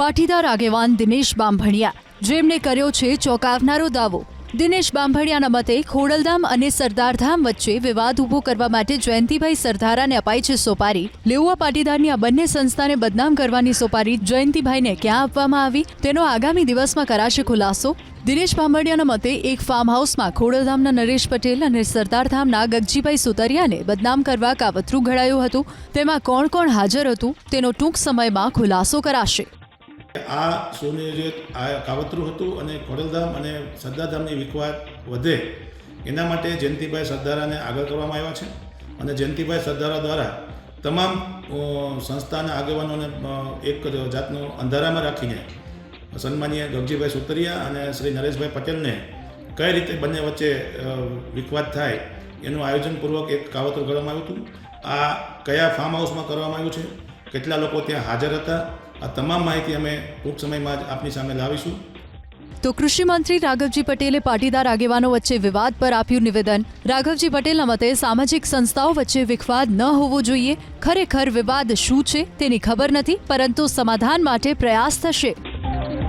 પાટીદાર આગેવાન દિનેશ બાંભણિયા જેમણે કર્યો છે ચોંકાવનારો દાવો. દિનેશ બાંભણિયાના મતે ખોડલધામ અને સરદારધામ વચ્ચે વિવાદ ઊભો કરવા માટે જયંતિભાઈ સરદારાને અપાઈ છે સોપારી. લેઉવા પાટીદારની આ બંને સંસ્થાને બદનામ કરવાની સોપારી જયંતિભાઈને ક્યાં આપવામાં આવી, તેનો આગામી દિવસમાં કરાશે ખુલાસો? દિનેશ બાંભણિયાના મતે એક ફાર્મ હાઉસમાં ખોડલધામના નરેશ પટેલ અને સરદારધામના ગગજીભાઈ સુતરિયાને બદનામ કરવા કાવતરું ઘડાયું હતું. તેમાં કોણ કોણ હાજર હતું, તેનો ટૂંક સમયમાં ખુલાસો કરાશે. આ સુનિયોજિત આ કાવતરું હતું અને ખોડલધામ અને સરદારધામની વિખવાદ વધે, એના માટે જયંતિભાઈ સરદારાને આગળ કરવામાં આવ્યા છે. અને જયંતિભાઈ સરદારા દ્વારા તમામ સંસ્થાના આગેવાનોને એક જાતનો અંધારામાં રાખીને સન્માનીય ગગજીભાઈ સુતરિયા અને શ્રી નરેશભાઈ પટેલને કઈ રીતે બંને વચ્ચે વિખવાદ થાય એનું આયોજનપૂર્વક એક કાવતરું કરવામાં આવ્યું હતું. આ કયા ફાર્મ હાઉસમાં કરવામાં આવ્યું છે? કેટલા લોકો ત્યાં હાજર હતા? આ તમામ માહિતી અમે ટૂંક સમયમાં જ આપની સામે લાવીશું. તો કૃષિ મંત્રી રાઘવજી પટેલે પાટીદાર આગેવાનો વચ્ચે વિવાદ પર આપ્યું નિવેદન. રાઘવજી પટેલના મતે સામાજિક સંસ્થાઓ વચ્ચે વિખવાદ ન હોવો જોઈએ. ખરેખર વિવાદ શું છે તેની ખબર નથી, પરંતુ સમાધાન માટે પ્રયાસ થશે.